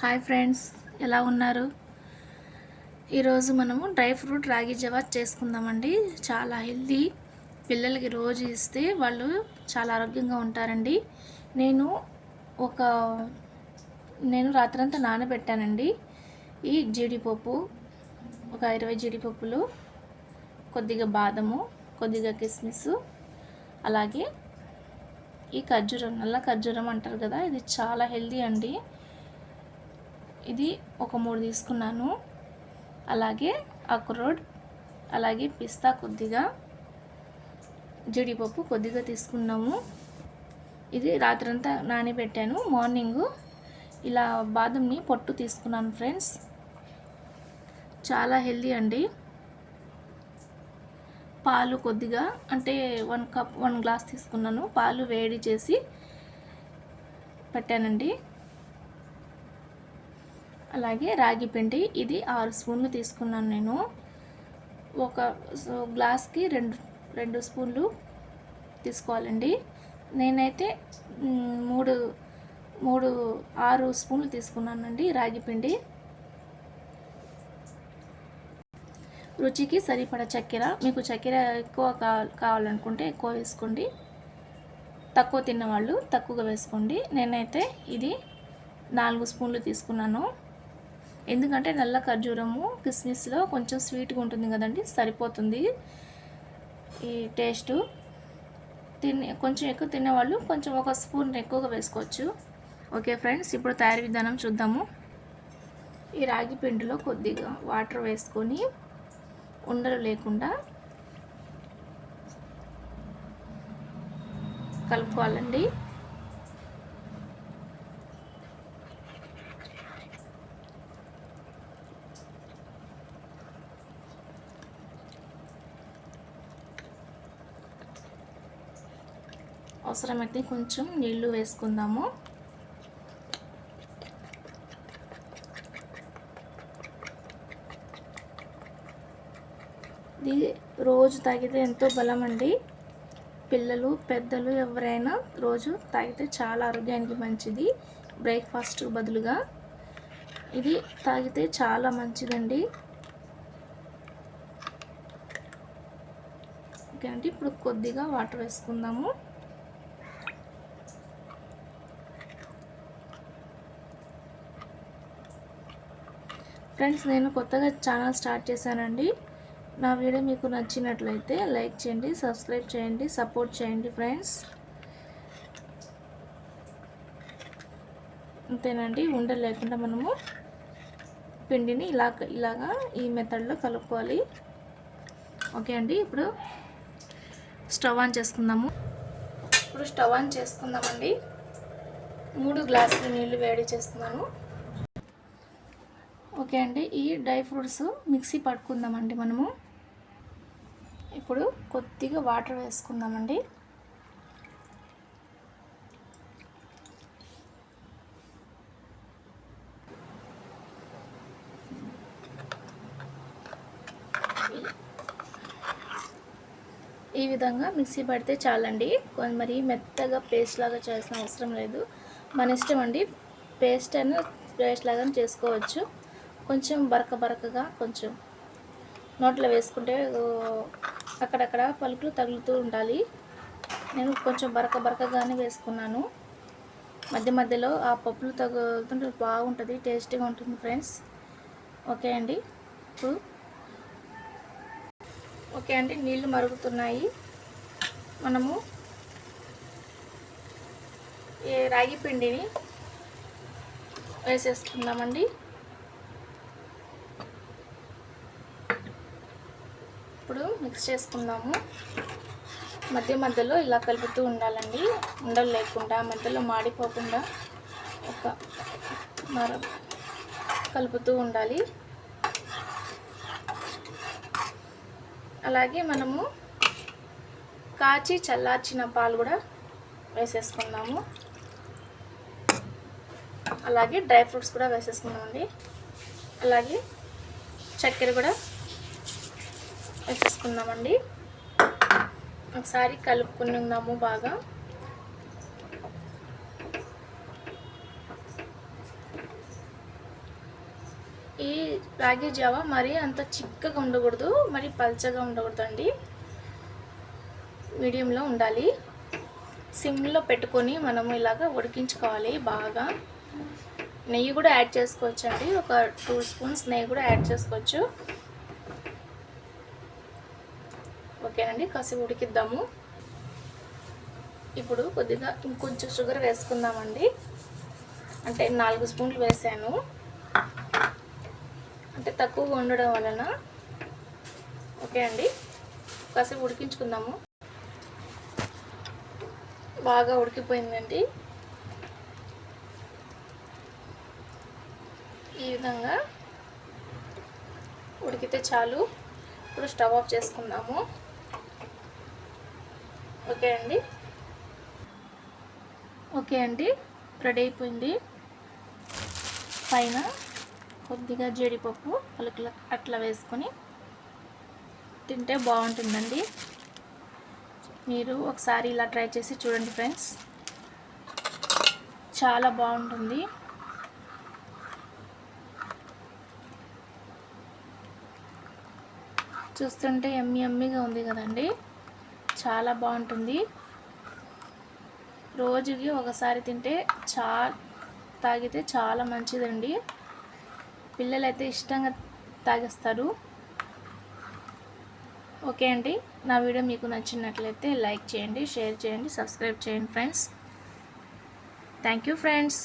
Hi friends ఎలా ఉన్నారు? ఈరోజు మనము డ్రై ఫ్రూట్ రాగి జవా చేసుకుందామండి. చాలా హెల్దీ. పిల్లలకి రోజు ఇస్తే వాళ్ళు చాలా ఆరోగ్యంగా ఉంటారండి. నేను ఒక నేను రాత్రంతా నానబెట్టానండి. ఈ జీడిపప్పు ఒక ఇరవై జీడిపప్పులు కొద్దిగా బాదము కొద్దిగా కిస్మిస్ అలాగే ఈ ఖర్జూరం నల్ల ఖర్జూరం అంటారు కదా ఇది చాలా హెల్దీ అండి. ఇది ఒక మూడు తీసుకున్నాను. అలాగే అక్రోడ్ అలాగే పిస్తా కొద్దిగా జీడిపప్పు కొద్దిగా తీసుకున్నాము. ఇది రాత్రంతా నానబెట్టాను. మార్నింగ్ ఇలా బాదంని పొట్టు తీసుకున్నాను ఫ్రెండ్స్. చాలా హెల్దీ అండి. పాలు కొద్దిగా అంటే వన్ కప్ వన్ గ్లాస్ తీసుకున్నాను. పాలు వేడి చేసి పెట్టానండి. అలాగే రాగి పిండి ఇది ఆరు స్పూన్లు తీసుకున్నాను నేను. ఒక గ్లాస్కి రెండు రెండు స్పూన్లు తీసుకోవాలండి. నేనైతే మూడు మూడు ఆరు స్పూన్లు తీసుకున్నానండి రాగి పిండి. రుచికి సరిపడ చక్కెర మీకు చక్కెర ఎక్కువ కావాలనుకుంటే ఎక్కువ వేసుకోండి. తక్కువ తిన్నవాళ్ళు తక్కువగా వేసుకోండి. నేనైతే ఇది నాలుగు స్పూన్లు తీసుకున్నాను. ఎందుకంటే నల్ల ఖర్జూరము కిస్మిస్లో కొంచెం స్వీట్గా ఉంటుంది కదండి సరిపోతుంది ఈ టేస్టు తినే కొంచెం ఎక్కువ తినేవాళ్ళు కొంచెం ఒక స్పూన్ ఎక్కువగా వేసుకోవచ్చు. ఓకే ఫ్రెండ్స్ ఇప్పుడు తయారీ విధానం చూద్దాము. ఈ రాగి పిండిలో కొద్దిగా వాటర్ వేసుకొని ఉండలు లేకుండా కలుపుకోవాలండి. అవసరమైతే కొంచెం నీళ్ళు వేసుకుందాము. ఇది రోజు తాగితే ఎంతో బలం అండి. పిల్లలు పెద్దలు ఎవరైనా రోజు తాగితే చాలా ఆరోగ్యానికి మంచిది. బ్రేక్ఫాస్ట్ బదులుగా. ఇది తాగితే చాలా మంచిదండి. ఓకే అండి ఇప్పుడు కొద్దిగా వాటర్ వేసుకుందాము. ఫ్రెండ్స్ నేను కొత్తగా ఛానల్ స్టార్ట్ చేశానండి. నా వీడియో మీకు నచ్చినట్లయితే లైక్ చేయండి సబ్స్క్రైబ్ చేయండి సపోర్ట్ చేయండి ఫ్రెండ్స్. అంతేనండి ఉండలు లేకుండా మనము పిండిని ఇలా ఇలాగా ఈ మెథడ్లో కలుపుకోవాలి. ఓకే అండి ఇప్పుడు స్టవ్ ఆన్ చేసుకుందాము. ఇప్పుడు స్టవ్ ఆన్ చేసుకుందామండి. మూడు గ్లాసులు నీళ్ళు వేడి చేస్తున్నాను. ఓకే అండి ఈ డ్రై ఫ్రూట్స్ మిక్సీ పట్టుకుందామండి మనము. ఇప్పుడు కొద్దిగా వాటర్ వేసుకుందామండి. ఈ విధంగా మిక్సీ పడితే చాలండి. మరి మెత్తగా పేస్ట్ లాగా చేసిన అవసరం లేదు. మన ఇష్టం అండి పేస్ట్ అయినా పేస్ట్ లాగా చేసుకోవచ్చు. కొంచెం బరక బరకగా కొంచెం నోట్లో వేసుకుంటే అక్కడక్కడ పలుకులు తగులుతూ ఉండాలి. నేను కొంచెం బరక బరకగానే వేసుకున్నాను. మధ్య మధ్యలో ఆ పప్పులు తగులుతుంటే బాగుంటుంది టేస్టీగా ఉంటుంది ఫ్రెండ్స్. ఓకే అండి. ఇప్పుడు ఓకే అండి నీళ్ళు మరుగుతున్నాయి. మనము ఈ రాగి పిండిని వేసేసుకుందామండి. ఇప్పుడు మిక్స్ చేసుకుందాము. మధ్య మధ్యలో ఇలా కలుపుతూ ఉండాలండి. ఉండలు లేకుండా మధ్యలో మాడిపోకుండా ఒక మర కలుపుతూ ఉండాలి. అలాగే మనము కాచి చల్లార్చిన పాలు కూడా వేసేసుకుందాము. అలాగే డ్రై ఫ్రూట్స్ కూడా వేసేసుకుందామండి. అలాగే చక్కెర కూడా వేసేసుకుందామండి. ఒకసారి కలుపుకుని ఉందాము బాగా. రాగి జావ మరీ అంత చిక్కగా ఉండకూడదు మరి పల్చగా ఉండకూడదు అండి మీడియంలో ఉండాలి. సిమ్లో పెట్టుకొని మనము ఇలాగ ఉడికించుకోవాలి బాగా. నెయ్యి కూడా యాడ్ చేసుకోవచ్చు అండి ఒక టూ స్పూన్స్ నెయ్యి కూడా యాడ్ చేసుకోవచ్చు. ఓకేనండి కాసేపు ఉడికిద్దాము. ఇప్పుడు కొద్దిగా ఇంకొంచెం షుగర్ వేసుకుందామండి. అంటే నాలుగు స్పూన్లు వేసాను. అంటే తక్కువగా ఉండడం వలన. ఓకే అండి కాసేపు ఉడికించుకుందాము. బాగా ఉడికిపోయిందండి. ఈ విధంగా ఉడికితే చాలు. ఇప్పుడు స్టవ్ ఆఫ్ చేసుకుందాము. ఓకే అండి. ఓకే అండి. రెడీ అయిపోయింది. పైన కొద్దిగా జీడిపప్పు పలుకుల అట్లా వేసుకొని తింటే బాగుంటుందండి. మీరు ఒకసారి ఇలా ట్రై చేసి చూడండి ఫ్రెండ్స్. చాలా బాగుంటుంది. చూస్తుంటే ఎమ్మి ఎమ్మిగా ఉంది కదండి. చాలా బాగుంటుంది. రోజుకి ఒకసారి తింటే చా తాగితే చాలా మంచిదండి. పిల్లలైతే ఇష్టంగా తాగేస్తారు. ఓకే అండి నా వీడియో మీకు నచ్చినట్లయితే లైక్ చేయండి షేర్ చేయండి సబ్స్క్రైబ్ చేయండి ఫ్రెండ్స్. Thank you friends.